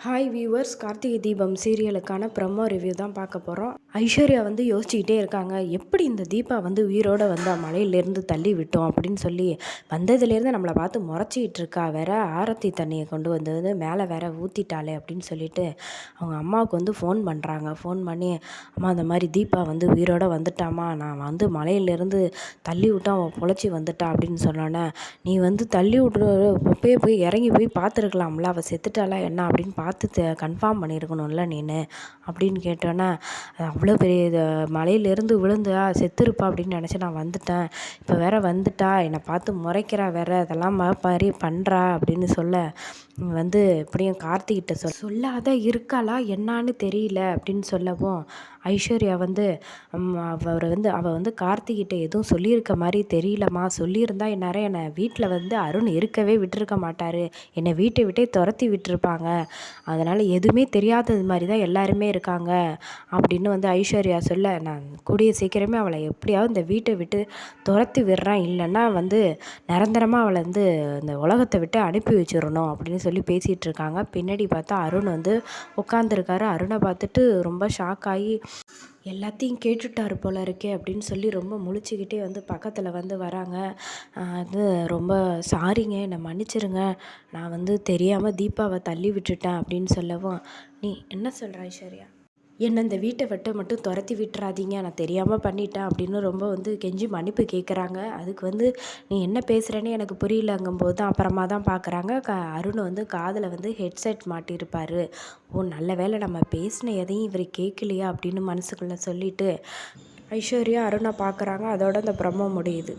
Hi viewers Karthigai Deepam சீரியலுக்கான promo review தான் பார்க்க போகிறோம் ஐஸ்வர்யா வந்து யோசிச்சுக்கிட்டே இருக்காங்க. எப்படி இந்த தீபா வந்து உயிரோட வந்து மலையிலேருந்து தள்ளி விட்டோம் அப்படின்னு சொல்லி வந்ததுலேருந்து நம்மளை பார்த்து முறைச்சிக்கிட்டு இருக்கா. வேற ஆரத்தி தண்ணியை கொண்டு வந்து வந்து மேலே வேற ஊற்றிட்டாளே அப்படின்னு சொல்லிட்டு அவங்க அம்மாவுக்கு வந்து ஃபோன் பண்ணுறாங்க ஃபோன் பண்ணி அம்மா அந்த மாதிரி தீபா வந்து உயிரோட வந்துட்டாமா நான் வந்து மலையிலேருந்து தள்ளி விட்டு அவன் பொழைச்சி வந்துட்டா அப்படின்னு சொன்னோன்னே நீ வந்து தள்ளி விட்ற போய் போய் இறங்கி போய் பார்த்துருக்கலாம்ல. அவள் செத்துட்டாளா என்ன? அப்படின்னு பார்த்து பார்த்து கன்ஃபார்ம் பண்ணியிருக்கணும்ல நீனு? அப்படின்னு கேட்டோன்னே அவ்வளோ பெரிய இது மலையிலேருந்து விழுந்தா செத்துருப்பா அப்படின்னு நினச்சி நான் வந்துட்டேன். இப்போ வேற வந்துட்டா என்னை பார்த்து முறைக்கிறா வேற அதெல்லாம் மாதிரி பண்ணுறா அப்படின்னு சொல்ல வந்து இப்படியும் கார்த்திகிட்ட சொல் சொல்லாத இருக்காளா என்னான்னு தெரியல அப்படின்னு சொல்லவும் ஐஸ்வர்யா வந்து அவரை வந்து அவள் வந்து கார்த்திகிட்ட எதுவும் சொல்லியிருக்க மாதிரி தெரியலம்மா. சொல்லியிருந்தா இந்நேரம் என்னை வீட்டில் வந்து அருண் இருக்கவே விட்டுருக்க மாட்டார். என்னை வீட்டை விட்டே துரத்தி விட்டுருப்பாங்க. அதனால் எதுவுமே தெரியாதது மாதிரி தான் எல்லாருமே இருக்காங்க. அப்படின்னு வந்து ஐஸ்வர்யா சொல்ல நான் கூடிய சீக்கிரமே அவளை எப்படியாவது இந்த வீட்டை விட்டு துரத்தி விடுறேன். இல்லைன்னா வந்து நிரந்தரமாக அவளை வந்து இந்த உலகத்தை விட்டு அனுப்பி வச்சிடணும். அப்படின்னு சொல்லி பேசிகிட்டு இருக்காங்க. பின்னாடி பார்த்தா அருண் வந்து உட்காந்துருக்காரு அருணை பார்த்துட்டு ரொம்ப ஷாக் ஆகி எல்லாத்தையும் கேட்டுட்டாரு போல இருக்கே அப்படின்னு சொல்லி ரொம்ப முழிச்சுக்கிட்டே வந்து பக்கத்தில் வந்து வராங்க. அது ரொம்ப சாரிங்க என்னை மன்னிச்சிருங்க. நான் வந்து தெரியாமல் தீபாவை தள்ளி விட்டுட்டேன் அப்படின்னு சொல்லவும் நீ என்ன சொல்கிற ஐஸ்வர்யா? என்னை இந்த வீட்டை விட்டு மட்டும் துரத்தி விட்டுறாதீங்க. நான் தெரியாமல் பண்ணிட்டேன் அப்படின்னு ரொம்ப வந்து கெஞ்சி மன்னிப்பு கேட்குறாங்க அதுக்கு வந்து நீ என்ன பேசுகிறேன்னு எனக்கு புரியலங்கும்போது தான் அப்புறமா தான் பார்க்குறாங்க க அருண் வந்து காதில் வந்து ஹெட்செட் மாட்டியிருப்பார் ஓ நல்ல வேலை நம்ம பேசின எதையும் இவர் கேட்கலையா அப்படின்னு மனசுக்குள்ளே சொல்லிவிட்டு ஐஸ்வர்யா அருணை பார்க்குறாங்க அதோட அந்த பிரம்ம முடியுது.